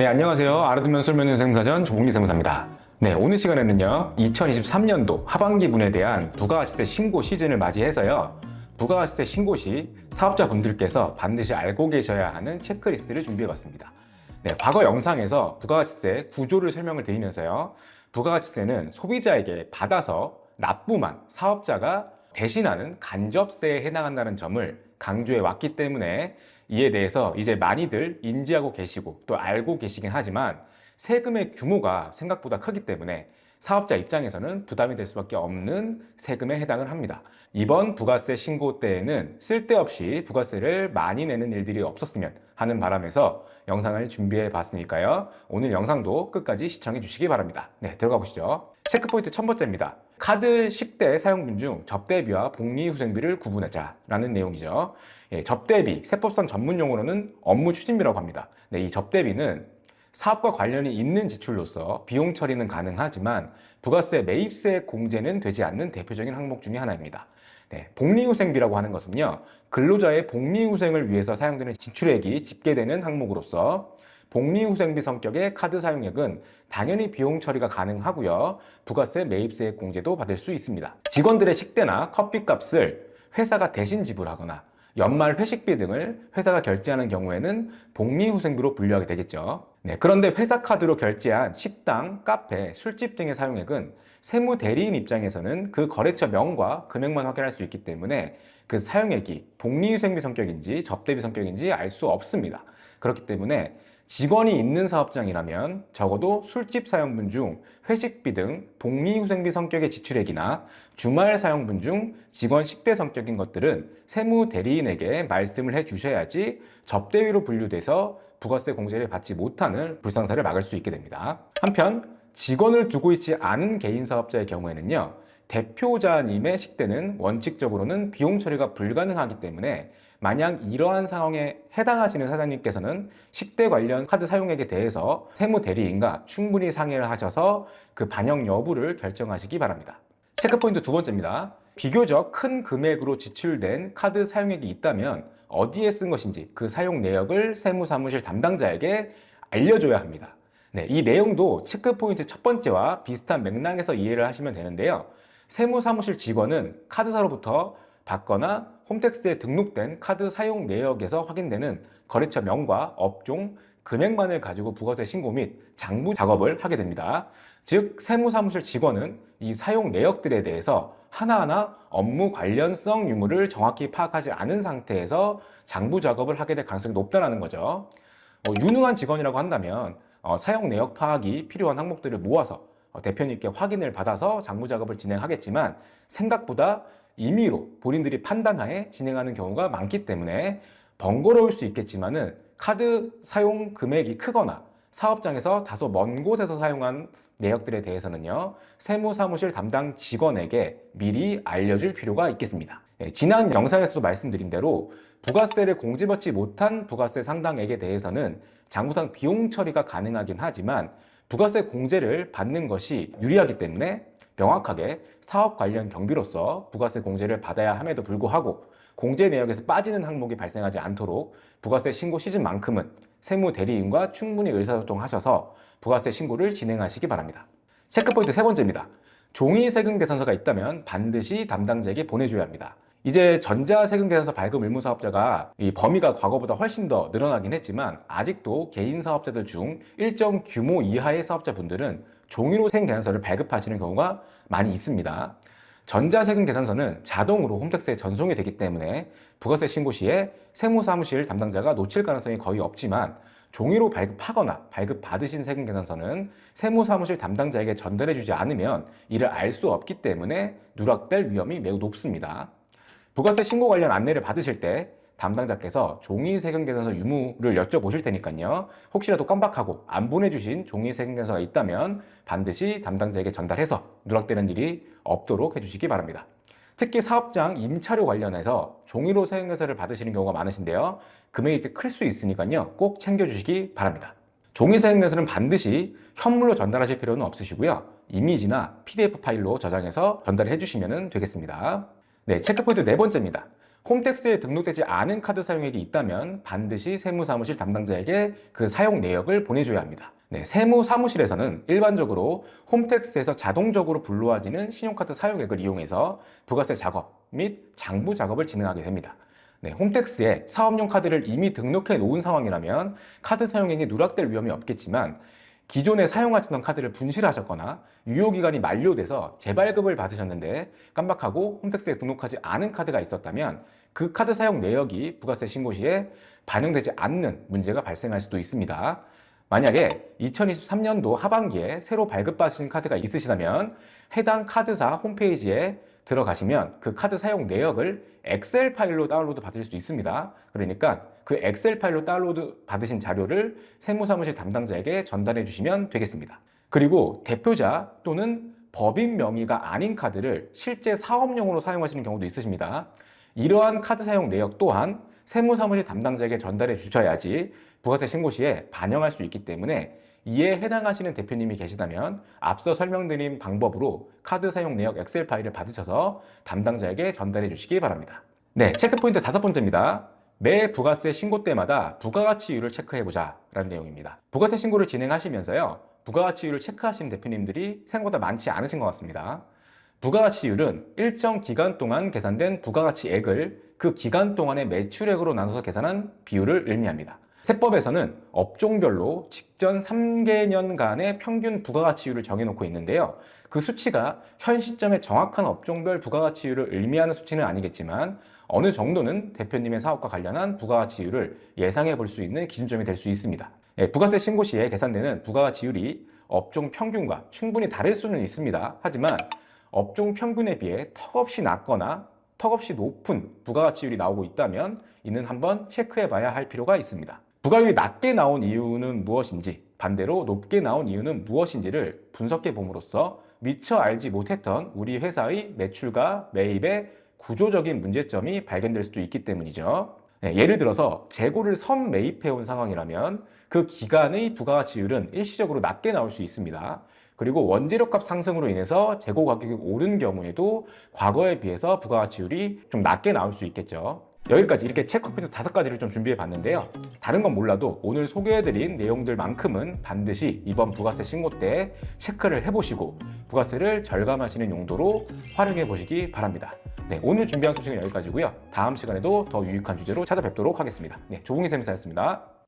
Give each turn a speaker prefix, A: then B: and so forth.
A: 네, 안녕하세요. 알아두면 설명는 세무사전 조봉기 세무사입니다. 네, 오늘 시간에는요, 2023년도 하반기 분에 대한 부가가치세 신고 시즌을 맞이해서요, 부가가치세 신고 시 사업자분들께서 반드시 알고 계셔야 하는 체크리스트를 준비해봤습니다. 네, 과거 영상에서 부가가치세 구조를 설명을 드리면서요, 부가가치세는 소비자에게 받아서 납부만 사업자가 대신하는 간접세에 해당한다는 점을 강조해 왔기 때문에 이에 대해서 이제 많이들 인지하고 계시고 또 알고 계시긴 하지만 세금의 규모가 생각보다 크기 때문에 사업자 입장에서는 부담이 될 수밖에 없는 세금에 해당을 합니다. 이번 부가세 신고 때에는 쓸데없이 부가세를 많이 내는 일들이 없었으면 하는 바람에서 영상을 준비해 봤으니까요. 오늘 영상도 끝까지 시청해 주시기 바랍니다. 네, 들어가 보시죠. 체크포인트 첫 번째입니다. 카드 10대 사용분 중 접대비와 복리후생비를 구분하자라는 내용이죠. 예, 접대비, 세법상 전문 용어로는 업무 추진비라고 합니다. 네, 이 접대비는 사업과 관련이 있는 지출로서 비용 처리는 가능하지만 부가세 매입세 공제는 되지 않는 대표적인 항목 중의 하나입니다. 네, 복리후생비라고 하는 것은요, 근로자의 복리후생을 위해서 사용되는 지출액이 집계되는 항목으로서 복리후생비 성격의 카드 사용액은 당연히 비용 처리가 가능하고요. 부가세 매입세 공제도 받을 수 있습니다. 직원들의 식대나 커피값을 회사가 대신 지불하거나 연말 회식비 등을 회사가 결제하는 경우에는 복리후생비로 분류하게 되겠죠. 네, 그런데 회사 카드로 결제한 식당, 카페, 술집 등의 사용액은 세무 대리인 입장에서는 그 거래처 명과 금액만 확인할 수 있기 때문에 그 사용액이 복리후생비 성격인지 접대비 성격인지 알 수 없습니다. 그렇기 때문에 직원이 있는 사업장이라면 적어도 술집 사용분 중 회식비 등 복리후생비 성격의 지출액이나 주말 사용분 중 직원 식대 성격인 것들은 세무 대리인에게 말씀을 해 주셔야지 접대비로 분류돼서 부가세 공제를 받지 못하는 불상사를 막을 수 있게 됩니다. 한편 직원을 두고 있지 않은 개인 사업자의 경우에는요. 대표자님의 식대는 원칙적으로는 비용 처리가 불가능하기 때문에 만약 이러한 상황에 해당하시는 사장님께서는 식대 관련 카드 사용액에 대해서 세무 대리인과 충분히 상의를 하셔서 그 반영 여부를 결정하시기 바랍니다. 체크포인트 두 번째입니다. 비교적 큰 금액으로 지출된 카드 사용액이 있다면 어디에 쓴 것인지 그 사용 내역을 세무사무실 담당자에게 알려줘야 합니다. 네, 이 내용도 체크포인트 첫 번째와 비슷한 맥락에서 이해를 하시면 되는데요. 세무사무실 직원은 카드사로부터 받거나 홈택스에 등록된 카드 사용 내역에서 확인되는 거래처 명과 업종, 금액만을 가지고 부가세 신고 및 장부 작업을 하게 됩니다. 즉, 세무사무실 직원은 이 사용 내역들에 대해서 하나하나 업무 관련성 유무를 정확히 파악하지 않은 상태에서 장부 작업을 하게 될 가능성이 높다는 거죠. 어, 유능한 직원이라고 한다면 어, 사용 내역 파악이 필요한 항목들을 모아서 어, 대표님께 확인을 받아서 장부 작업을 진행하겠지만 생각보다 임의로 본인들이 판단하에 진행하는 경우가 많기 때문에 번거로울 수 있겠지만은 카드 사용 금액이 크거나 사업장에서 다소 먼 곳에서 사용한 내역들에 대해서는요 세무사무실 담당 직원에게 미리 알려줄 필요가 있겠습니다. 네, 지난 영상에서도 말씀드린 대로 부가세를 공제받지 못한 부가세 상당액에 대해서는 장부상 비용 처리가 가능하긴 하지만 부가세 공제를 받는 것이 유리하기 때문에 명확하게 사업 관련 경비로서 부가세 공제를 받아야 함에도 불구하고 공제 내역에서 빠지는 항목이 발생하지 않도록 부가세 신고 시즌만큼은 세무 대리인과 충분히 의사소통하셔서 부가세 신고를 진행하시기 바랍니다. 체크포인트 세 번째입니다. 종이 세금 계산서가 있다면 반드시 담당자에게 보내줘야 합니다. 이제 전자세금 계산서 발급 의무 사업자가 이 범위가 과거보다 훨씬 더 늘어나긴 했지만 아직도 개인 사업자들 중 일정 규모 이하의 사업자분들은 종이로 세금 계산서를 발급하시는 경우가 많이 있습니다. 전자세금 계산서는 자동으로 홈택스에 전송이 되기 때문에 부가세 신고 시에 세무사무실 담당자가 놓칠 가능성이 거의 없지만 종이로 발급하거나 발급 받으신 세금 계산서는 세무사무실 담당자에게 전달해 주지 않으면 이를 알 수 없기 때문에 누락될 위험이 매우 높습니다. 부가세 신고 관련 안내를 받으실 때 담당자께서 종이 세금 계산서 유무를 여쭤보실 테니까요. 혹시라도 깜빡하고 안 보내주신 종이 세금 계산서가 있다면 반드시 담당자에게 전달해서 누락되는 일이 없도록 해주시기 바랍니다. 특히 사업장 임차료 관련해서 종이로 세금 계산서를 받으시는 경우가 많으신데요. 금액이 클 수 있으니까요. 꼭 챙겨주시기 바랍니다. 종이 세금 계산서는 반드시 현물로 전달하실 필요는 없으시고요. 이미지나 PDF 파일로 저장해서 전달해 주시면 되겠습니다. 네, 체크포인트 네 번째입니다. 홈택스에 등록되지 않은 카드 사용액이 있다면 반드시 세무사무실 담당자에게 그 사용 내역을 보내줘야 합니다. 네, 세무사무실에서는 일반적으로 홈택스에서 자동적으로 불러와지는 신용카드 사용액을 이용해서 부가세 작업 및 장부 작업을 진행하게 됩니다. 네, 홈택스에 사업용 카드를 이미 등록해 놓은 상황이라면 카드 사용액이 누락될 위험이 없겠지만 기존에 사용하시던 카드를 분실하셨거나 유효기간이 만료돼서 재발급을 받으셨는데 깜빡하고 홈택스에 등록하지 않은 카드가 있었다면 그 카드 사용 내역이 부가세 신고 시에 반영되지 않는 문제가 발생할 수도 있습니다. 만약에 2023년도 하반기에 새로 발급받으신 카드가 있으시다면 해당 카드사 홈페이지에 들어가시면 그 카드 사용 내역을 엑셀 파일로 다운로드 받을 수 있습니다. 그러니까 그 엑셀 파일로 다운로드 받으신 자료를 세무사무실 담당자에게 전달해 주시면 되겠습니다. 그리고 대표자 또는 법인 명의가 아닌 카드를 실제 사업용으로 사용하시는 경우도 있으십니다. 이러한 카드 사용 내역 또한 세무사무실 담당자에게 전달해 주셔야지 부가세 신고 시에 반영할 수 있기 때문에 이에 해당하시는 대표님이 계시다면 앞서 설명드린 방법으로 카드 사용 내역 엑셀 파일을 받으셔서 담당자에게 전달해 주시기 바랍니다. 네, 체크 포인트 다섯 번째입니다. 매 부가세 신고 때마다 부가가치율을 체크해보자 라는 내용입니다. 부가세 신고를 진행하시면서요, 부가가치율을 체크하시는 대표님들이 생각보다 많지 않으신 것 같습니다. 부가가치율은 일정 기간 동안 계산된 부가가치액을 그 기간 동안의 매출액으로 나눠서 계산한 비율을 의미합니다. 세법에서는 업종별로 직전 3개년간의 평균 부가가치율을 정해놓고 있는데요. 그 수치가 현 시점의 정확한 업종별 부가가치율을 의미하는 수치는 아니겠지만 어느 정도는 대표님의 사업과 관련한 부가가치율을 예상해 볼 수 있는 기준점이 될 수 있습니다. 예, 부가세 신고 시에 계산되는 부가가치율이 업종 평균과 충분히 다를 수는 있습니다. 하지만 업종 평균에 비해 턱없이 낮거나 턱없이 높은 부가가치율이 나오고 있다면 이는 한번 체크해 봐야 할 필요가 있습니다. 부가율이 낮게 나온 이유는 무엇인지 반대로 높게 나온 이유는 무엇인지를 분석해 봄으로써 미처 알지 못했던 우리 회사의 매출과 매입의 구조적인 문제점이 발견될 수도 있기 때문이죠. 네, 예를 들어서 재고를 선 매입해 온 상황이라면 그 기간의 부가가치율은 일시적으로 낮게 나올 수 있습니다. 그리고 원재료값 상승으로 인해서 재고 가격이 오른 경우에도 과거에 비해서 부가가치율이 좀 낮게 나올 수 있겠죠. 여기까지 이렇게 체크 포인트 다섯 가지를 좀 준비해 봤는데요. 다른 건 몰라도 오늘 소개해드린 내용들만큼은 반드시 이번 부가세 신고 때 체크를 해보시고 부가세를 절감하시는 용도로 활용해 보시기 바랍니다. 네, 오늘 준비한 소식은 여기까지고요. 다음 시간에도 더 유익한 주제로 찾아뵙도록 하겠습니다. 네, 조봉희 쌤이었습니다.